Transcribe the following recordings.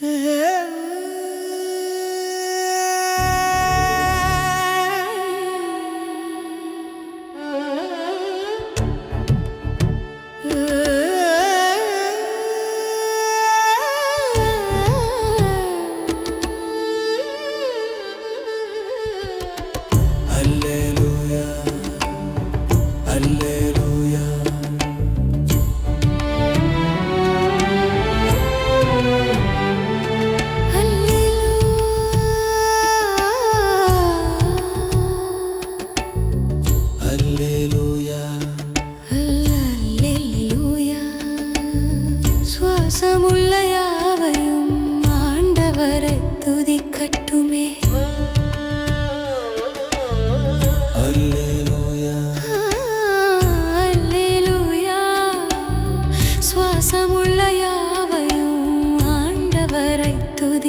Yeah.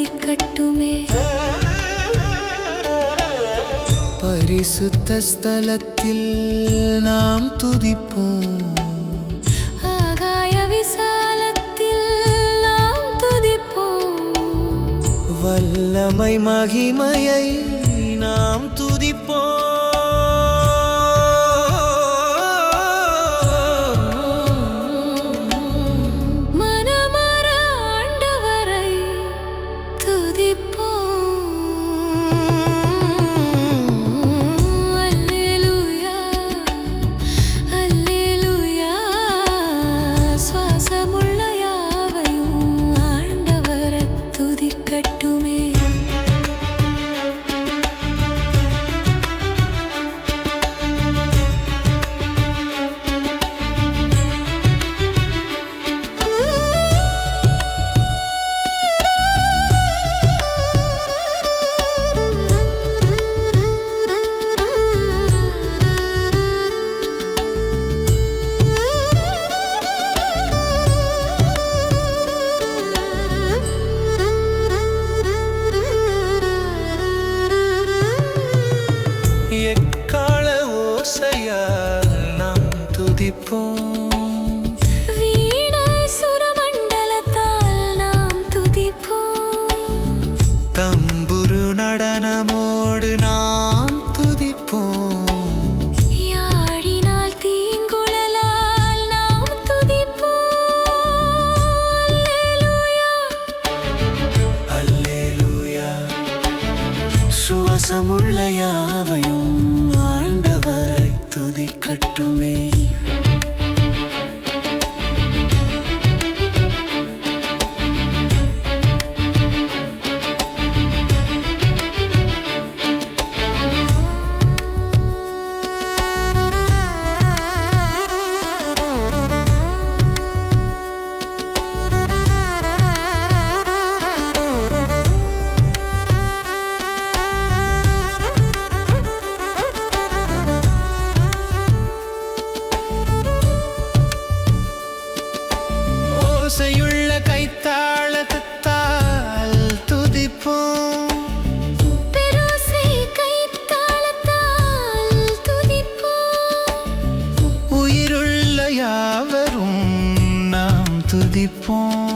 துதிக்கட்டுமே பரிசுத்த ஸ்தலத்தில் நாம் துதிப்போம். ஆகாய விசாலத்தில் நாம் துதிப்போம். வல்லமை மகிமையை நாம் துதிப்போம். துதிப்போம் வீணை சுரமண்டலத்தால் நாம் துதிப்போம் தம்புரு நடனமோடு நாம் துதிப்போம் சுவாசமுள்ள யாவையும் ஆண்டவரை துதிக்கட்டுமே. நாம் துதிப்போம்